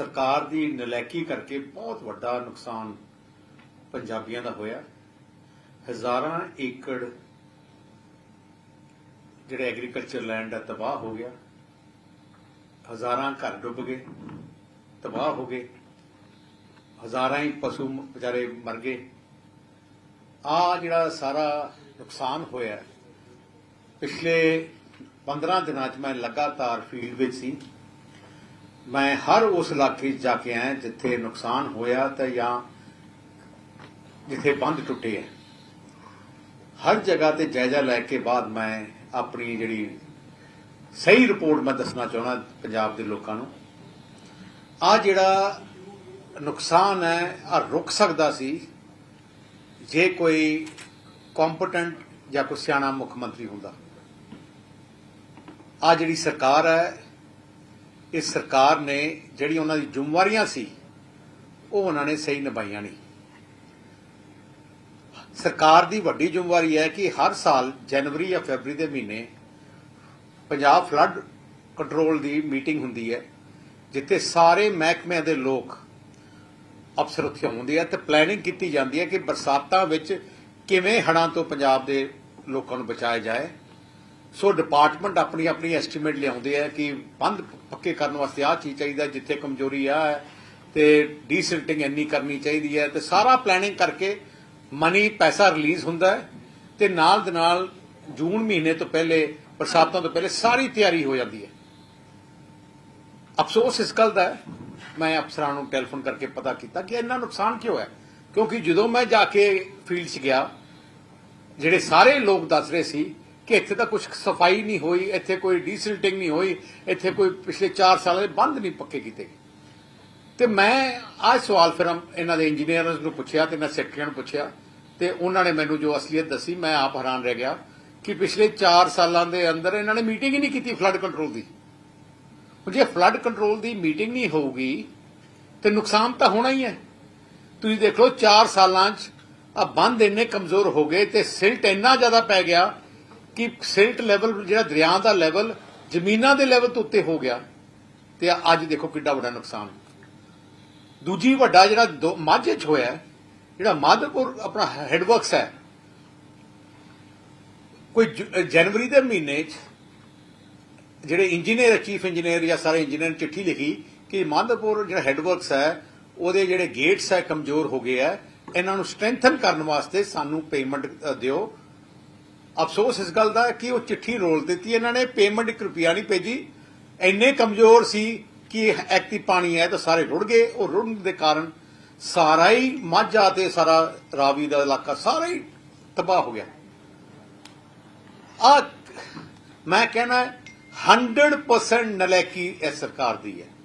ਸਰਕਾਰ ਦੀ ਨਲੈਕੀ ਕਰਕੇ ਬਹੁਤ ਵੱਡਾ ਨੁਕਸਾਨ ਪੰਜਾਬੀਆਂ ਦਾ ਹੋਇਆ। ਹਜ਼ਾਰਾਂ ਏਕੜ ਜਿਹੜਾ ਐਗਰੀਕਲਚਰ ਲੈਂਡ ਹੈ ਤਬਾਹ ਹੋ ਗਿਆ। ਹਜ਼ਾਰਾਂ ਘਰ ਡੁੱਬ ਗਏ, ਤਬਾਹ ਹੋ ਗਏ। ਹਜ਼ਾਰਾਂ ਹੀ ਪਸ਼ੂ ਵਿਚਾਰੇ ਮਰ ਗਏ। ਆ ਜਿਹੜਾ ਸਾਰਾ ਨੁਕਸਾਨ ਹੋਇਆ, ਪਿਛਲੇ 15 ਦਿਨਾਂ 'ਚ ਮੈਂ ਲਗਾਤਾਰ ਫੀਲਡ ਵਿੱਚ ਸੀ। ਮੈਂ ਹਰ ਉਸ ਇਲਾਕੇ 'ਚ ਜਾ ਕੇ ਆਇਆ ਜਿੱਥੇ ਨੁਕਸਾਨ ਹੋਇਆ ਤੇ ਜਾਂ ਜਿੱਥੇ ਬੰਦ ਟੁੱਟੇ ਹੈ ਹਰ ਜਗ੍ਹਾ ਤੇ ਜਾਇਜ਼ਾ ਲੈ ਕੇ ਬਾਅਦ ਮੈਂ ਆਪਣੀ ਜਿਹੜੀ ਸਹੀ ਰਿਪੋਰਟ ਮੈਂ ਦੱਸਣਾ ਚਾਹੁੰਦਾ ਪੰਜਾਬ ਦੇ ਲੋਕਾਂ ਨੂੰ। ਆ ਜਿਹੜਾ ਨੁਕਸਾਨ ਹੈ ਆ ਰੁਕ ਸਕਦਾ ਸੀ। ਜੇ ਕੋਈ ਕੰਪੀਟੈਂਟ ਜਾਂ ਕੋਈ ਸਿਆਣਾ ਮੁੱਖ ਮੰਤਰੀ ਹੁੰਦਾ। ਆ ਜਿਹੜੀ ਸਰਕਾਰ ਹੈ ਇਸ ਸਰਕਾਰ ਨੇ ਜਿਹੜੀ ਉਹਨਾਂ ਦੀ ਜ਼ਿੰਮੇਵਾਰੀਆਂ ਸੀ, ਉਹ ਉਹਨਾਂ ਨੇ ਸਹੀ ਨਿਭਾਈਆਂ ਨਹੀਂ। ਸਰਕਾਰ ਦੀ ਵੱਡੀ ਜ਼ਿੰਮੇਵਾਰੀ ਹੈ ਕਿ ਹਰ ਸਾਲ ਜਨਵਰੀ ਜਾਂ ਫੈਬਰੀ ਦੇ ਮਹੀਨੇ ਪੰਜਾਬ ਫਲੱਡ ਕੰਟਰੋਲ ਦੀ ਮੀਟਿੰਗ ਹੁੰਦੀ ਹੈ, ਜਿੱਥੇ ਸਾਰੇ ਮਹਿਕਮਿਆਂ ਦੇ ਲੋਕ ਅਫਸਰ ਉੱਥੇ ਹੁੰਦੇ ਆ ਤੇ ਪਲੈਨਿੰਗ ਕੀਤੀ ਜਾਂਦੀ ਹੈ ਕਿ ਬਰਸਾਤਾਂ ਵਿੱਚ ਕਿਵੇਂ ਹੜ੍ਹਾਂ ਤੋਂ ਪੰਜਾਬ ਦੇ ਲੋਕਾਂ ਨੂੰ ਬਚਾਇਆ ਜਾਏ। ਸੋ ਡਿਪਾਰਟਮੈਂਟ ਆਪਣੀ ਆਪਣੀ ਐਸਟੀਮੇਟ ਲਿਆਉਂਦੇ ਆ ਕਿ ਬੰਦ ਪੱਕੇ ਕਰਨ ਵਾਸਤੇ ਆਹ ਚੀਜ਼ ਚਾਹੀਦਾ ਜਿੱਥੇ ਕਮਜ਼ੋਰੀ ਆ ਹੈ ਤੇ ਡੀਸਿਲਟਿੰਗ ਇੰਨੀ ਕਰਨੀ ਚਾਹੀਦੀ ਹੈ ਤੇ ਸਾਰਾ ਪਲੈਨਿੰਗ ਕਰਕੇ ਮਨੀ ਪੈਸਾ ਰਿਲੀਜ਼ ਹੁੰਦਾ ਹੈ, ਤੇ ਨਾਲ ਦੇ ਨਾਲ ਜੂਨ ਮਹੀਨੇ ਤੋਂ ਪਹਿਲੇ, ਬਰਸਾਤਾਂ ਤੋਂ ਪਹਿਲੇ ਸਾਰੀ ਤਿਆਰੀ ਹੋ ਜਾਂਦੀ ਹੈ। ਅਫਸੋਸ ਇਸ ਗੱਲ ਦਾ ਮੈਂ ਅਫਸਰਾਂ ਨੂੰ ਟੈਲੀਫੋਨ ਕਰਕੇ ਪਤਾ ਕੀਤਾ ਕਿ ਇੰਨਾ ਨੁਕਸਾਨ ਕਿਉਂ ਹੈ? ਕਿਉਂਕਿ ਜਦੋਂ ਮੈਂ ਜਾ ਕੇ ਫੀਲਡ 'ਚ ਗਿਆ, ਜਿਹੜੇ ਸਾਰੇ ਲੋਕ ਦੱਸ ਰਹੇ ਸੀ ਕਿ ਇੱਥੇ ਤਾਂ ਕੁਝ ਸਫ਼ਾਈ ਨਹੀਂ ਹੋਈ, ਇੱਥੇ ਕੋਈ ਡੀਸਿਲਟਿੰਗ ਨਹੀਂ ਹੋਈ, ਇੱਥੇ ਕੋਈ ਪਿਛਲੇ 4 ਸਾਲਾਂ ਦੇ ਬੰਦ ਨਹੀਂ ਪੱਕੇ ਕੀਤੇ ਗਏ। ਤੇ ਮੈਂ ਆਹ ਸਵਾਲ ਫਿਰ ਇਹਨਾਂ ਦੇ ਇੰਜੀਨੀਅਰਸ ਨੂੰ ਪੁੱਛਿਆ ਤੇ ਮੈਂ ਸੈਕਟਰੀਆਂ ਨੂੰ ਪੁੱਛਿਆ ਤੇ ਉਹਨਾਂ ਨੇ ਮੈਨੂੰ ਜੋ ਅਸਲੀਅਤ ਦੱਸੀ, ਮੈਂ ਆਪ ਹੈਰਾਨ ਰਹਿ ਗਿਆ ਕਿ ਪਿਛਲੇ 4 ਸਾਲਾਂ ਦੇ ਅੰਦਰ ਇਹਨਾਂ ਨੇ ਮੀਟਿੰਗ ਹੀ ਨਹੀਂ ਕੀਤੀ ਫਲੱਡ ਕੰਟਰੋਲ ਦੀ। ਹੁਣ ਜੇ ਫਲੱਡ ਕੰਟਰੋਲ ਦੀ ਮੀਟਿੰਗ ਨਹੀਂ ਹੋਊਗੀ, ਤੇ ਨੁਕਸਾਨ ਤਾਂ ਹੋਣਾ ਹੀ ਹੈ। ਤੁਸੀਂ ਦੇਖ ਲਓ 4 ਸਾਲਾਂ 'ਚ ਆ ਬੰਦ ਇੰਨੇ ਕਮਜ਼ੋਰ ਹੋ ਗਏ ਤੇ ਸਿਲਟ ਇੰਨਾ ਜ਼ਿਆਦਾ ਪੈ ਗਿਆ ਕਿ ਸਿਲਟ ਲੈਵਲ, ਜਿਹੜਾ ਦਰਿਆ ਦਾ ਲੈਵਲ ਜ਼ਮੀਨਾਂ ਦੇ ਲੈਵਲ ਤੋਂ ਉੱਤੇ ਹੋ ਗਿਆ, ਤੇ ਅੱਜ ਦੇਖੋ ਕਿੱਡਾ ਵੱਡਾ ਨੁਕਸਾਨ। ਦੂਜੀ ਵੱਡਾ ਜਿਹੜਾ ਮਾਝੇ 'ਚ ਹੋਇਆ, ਜਿਹੜਾ ਮਾਧੋਪੁਰ ਆਪਣਾ ਹੈਡਵਰਕਸ ਹੈ, ਕੋਈ ਜਨਵਰੀ ਦੇ ਮਹੀਨੇ 'ਚ ਜਿਹੜੇ ਇੰਜੀਨੀਅਰ ਚੀਫ ਇੰਜੀਨੀਅਰ ਜਾਂ ਸਾਰੇ ਇੰਜੀਨੀਅਰ ਨੇ ਚਿੱਠੀ ਲਿਖੀ ਕਿ ਮਾਧੋਪੁਰ ਜਿਹੜਾ ਹੈਡਵਰਕਸ ਹੈ, ਉਹਦੇ ਜਿਹੜੇ ਗੇਟਸ ਹੈ, ਕਮਜ਼ੋਰ ਹੋ ਗਏ ਹੈ, ਇਹਨਾਂ ਨੂੰ ਸਟਰੈਂਥਨ ਕਰਨ ਵਾਸਤੇ ਸਾਨੂੰ ਪੇਮੈਂਟ ਦਿਓ। ਅਫਸੋਸ ਇਸ ਗੱਲ ਦਾ ਕਿ ਉਹ ਚਿੱਠੀ ਰੋਲ ਦਿੱਤੀ ਇਹਨਾਂ ਨੇ ਪੇਮੈਂਟ 1 ਰੁਪਿਆ ਨਹੀਂ ਭੇਜੀ। ਇੰਨੇ ਕਮਜ਼ੋਰ ਸੀ ਕਿ ਐਕਤੀ ਪਾਣੀ ਹੈ ਤਾਂ ਸਾਰੇ ਰੁੜ ਗਏ। ਉਹ ਰੁੜਨ ਦੇ ਕਾਰਨ ਸਾਰਾ ਹੀ ਮਾਝਾ ਤੇ ਸਾਰਾ ਰਾਵੀ ਦਾ ਇਲਾਕਾ ਸਾਰਾ ਹੀ ਤਬਾਹ ਹੋ ਗਿਆ। ਆ ਮੈਂ ਕਹਿਣਾ 100% ਨਲਾਇਕੀ ਇਸ ਸਰਕਾਰ ਦੀ ਹੈ।